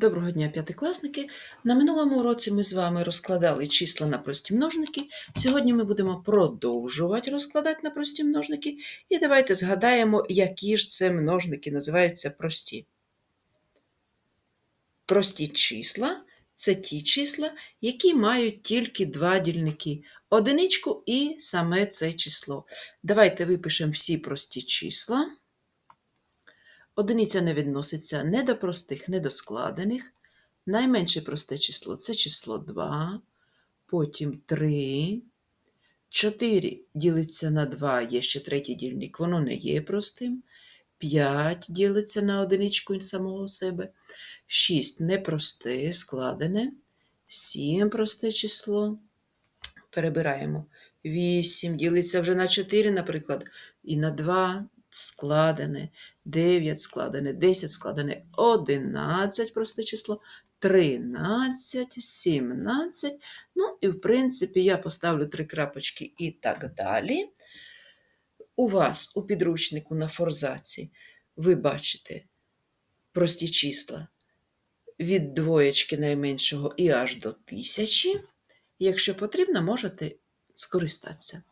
Доброго дня, п'ятикласники! На минулому уроці ми з вами розкладали числа на прості множники. Сьогодні ми будемо продовжувати розкладати на прості множники. І давайте згадаємо, які ж це множники називаються прості. Прості числа це ті числа, які мають тільки два дільники – одиничку і саме це число. Давайте випишемо всі прості числа. Одиниця не відноситься не до простих, не до складених. Найменше просте число це число 2, потім 3. 4 ділиться на 2, є ще третій дільник, воно не є простим. 5 ділиться на одиничку і самого себе. 6 непросте, складене. 7 просте число. Перебираємо. 8 ділиться вже на 4, наприклад, і на 2 складене, 9 складене, 10 складене, 11 просте число, 13, 17. Ну, і, в принципі, я поставлю три крапочки і так далі. У вас у підручнику на форзаці ви бачите прості числа від двоєчки найменшого і аж до тисячі. Якщо потрібно, можете скористатися.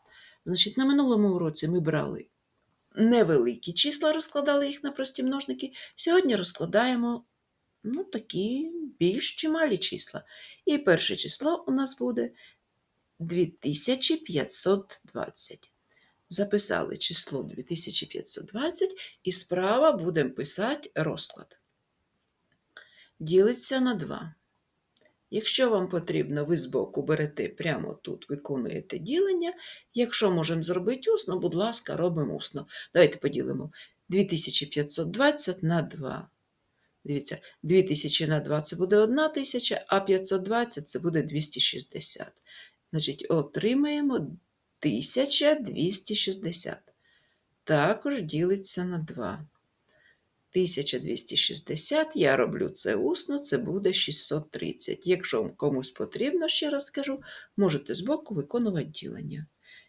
Значить, на минулому уроці ми брали невеликі числа, розкладали їх на прості множники. Сьогодні розкладаємо ну, такі більш чималі числа. І перше число у нас буде 2520. Записали число 2520 і справа будемо писати розклад. Ділиться на 2. Якщо вам потрібно, ви збоку берете прямо тут, виконуєте ділення. Якщо можемо зробити усно, будь ласка, робимо усно. Давайте поділимо 2520 на 2. Дивіться, 2000 на 2 це буде 1000, а 520 це буде 260. Значить, отримаємо 1260. Також ділиться на 2. 1260, я роблю це усно, це буде 630. Якщо комусь потрібно, ще раз скажу, можете збоку виконувати ділення.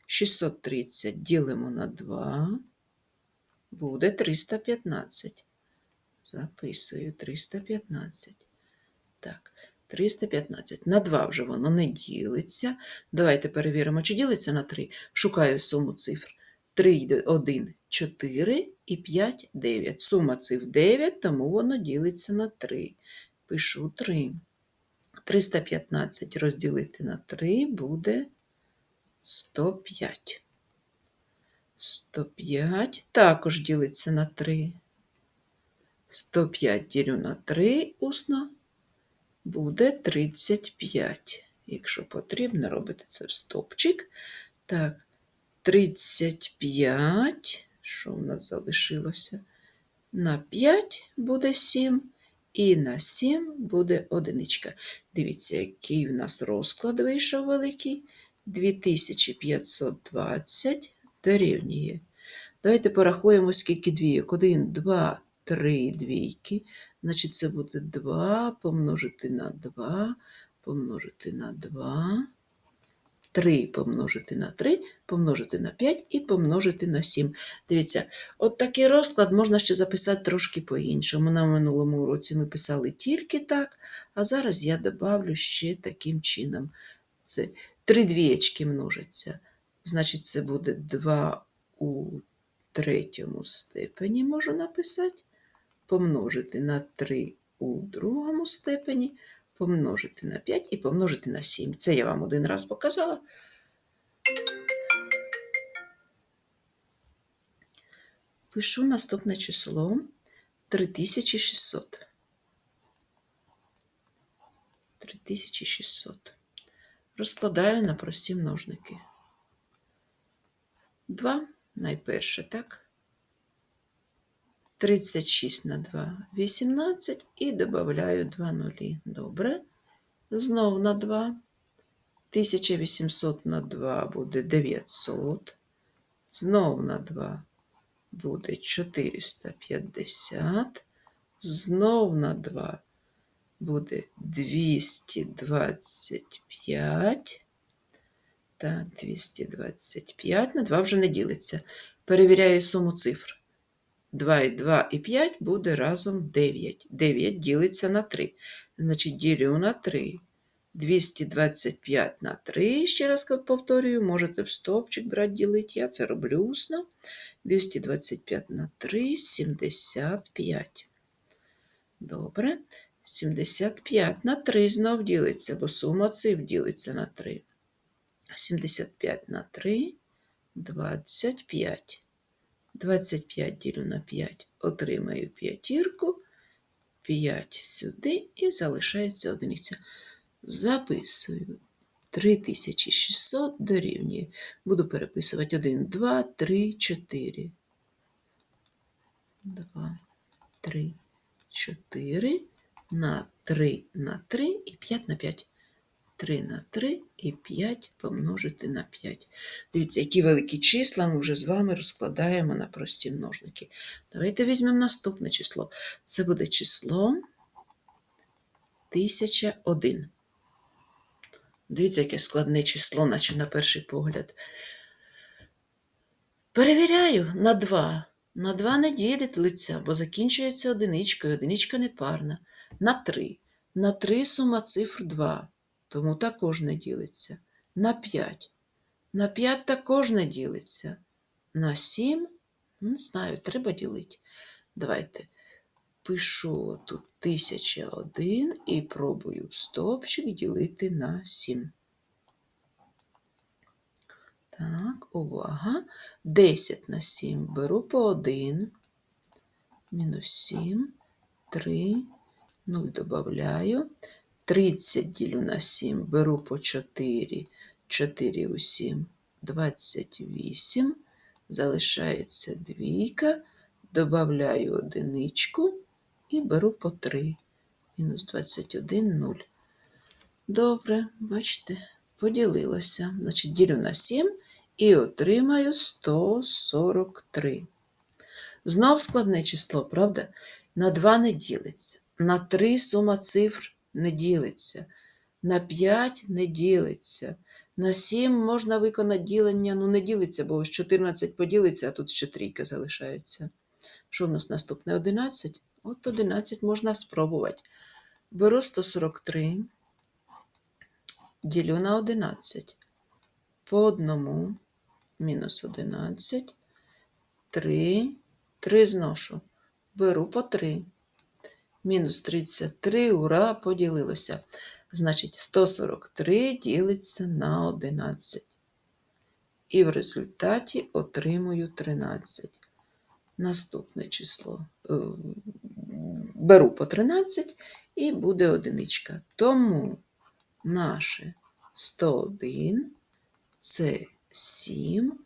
630 ділимо на 2, буде 315. Записую 315. Так, 315. На 2 вже воно не ділиться. Давайте перевіримо, чи ділиться на 3. Шукаю суму цифр. 3, 1, 4 і 5 9. Сума цифр 9, тому воно ділиться на 3. Пишу 3. 315 розділити на 3 буде 105. 105 також ділиться на 3. 105 ділю на 3 усно буде 35. Якщо потрібно, робити це в стопчик. Так, 35, що в нас залишилося? На 5 буде 7, і на 7 буде одиничка. Дивіться, який в нас розклад вийшов великий. 2520 дорівнює. Давайте порахуємо, скільки двійок. 1, 2, 3 двійки. Значить, це буде 2 помножити на 2, помножити на 2. 3 помножити на 3, помножити на 5 і помножити на 7. Дивіться, от такий розклад можна ще записати трошки по-іншому. На минулому уроці ми писали тільки так, а зараз я добавлю ще таким чином. Це 3 двієчки множаться. Значить, це буде 2 у третьому степені можу написати, помножити на 3 у другому степені помножити на 5 і помножити на 7. Це я вам один раз показала. Пишу наступне число 3600. 3600. Розкладаю на прості множники. 2 найперше, так? 36 на 2 18 і додаю 2 нулі. Добре. Знов на 2. 1800 на 2 буде 900. Знов на 2 буде 450. Знов на 2 буде 225. Так, 225 на 2 вже не ділиться. Перевіряю суму цифр. 2 і 2 і 5 буде разом 9. 9 ділиться на 3. Значить, ділю на 3. 225 на 3, ще раз повторюю, можете в стовпчик брати ділити, я це роблю усно. 225 на 3, 75. Добре. 75 на 3 знов ділиться, бо сума цифр ділиться на 3. 75 на 3, 25. 25 ділю на 5, отримаю п'ятірку, 5 сюди і залишається одиниця. Записую. 3600 дорівнює. Буду переписувати 1, 2, 3, 4. 2, 3, 4 на 3 на 3 і 5 на 5. 3 на 3 і 5 помножити на 5. Дивіться, які великі числа ми вже з вами розкладаємо на прості множники. Давайте візьмемо наступне число. Це буде число 1001. Дивіться, яке складне число, наче на перший погляд. Перевіряю на 2. На 2 не ділять лиця, бо закінчується одиничкою, одиничка непарна. На 3. На 3 сума цифр 2, тому також не ділиться. На 5. На 5 також не ділиться. На 7, не знаю, треба ділити. Давайте пишу тут 1001 і пробую в стовпчик ділити на 7. Так, увага. 10 на 7 беру по 1. Мінус 7, 3, 0 додаю. 30 ділю на 7, беру по 4, 4 у 7, 28. Залишається двійка, додаю одиничку і беру по 3. Мінус 21, 0. Добре, бачите, поділилося. Значить, ділю на 7 і отримаю 143. Знов складне число, правда? На 2 не ділиться. На 3 сума цифр не ділиться. На 5 не ділиться. На 7 можна виконати ділення, ну не ділиться, бо ось 14 поділиться, а тут ще трійка залишається. Що в нас наступне? 11? От 11 можна спробувати. Беру 143, ділю на 11. По одному мінус 11, 3, 3 зношу. Беру по 3. Мінус 33, ура, поділилося. Значить, 143 ділиться на 11. І в результаті отримую 13. Наступне число е, беру по 13 і буде одиничка. Тому наше 101 це 7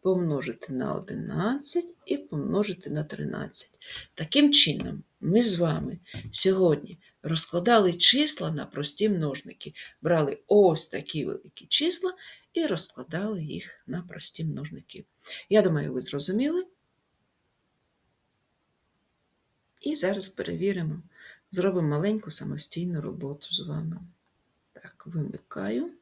помножити на 11 і помножити на 13. Таким чином, ми з вами сьогодні розкладали числа на прості множники, брали ось такі великі числа і розкладали їх на прості множники. Я думаю, ви зрозуміли. І зараз перевіримо, зробимо маленьку самостійну роботу з вами. Так, вимикаю.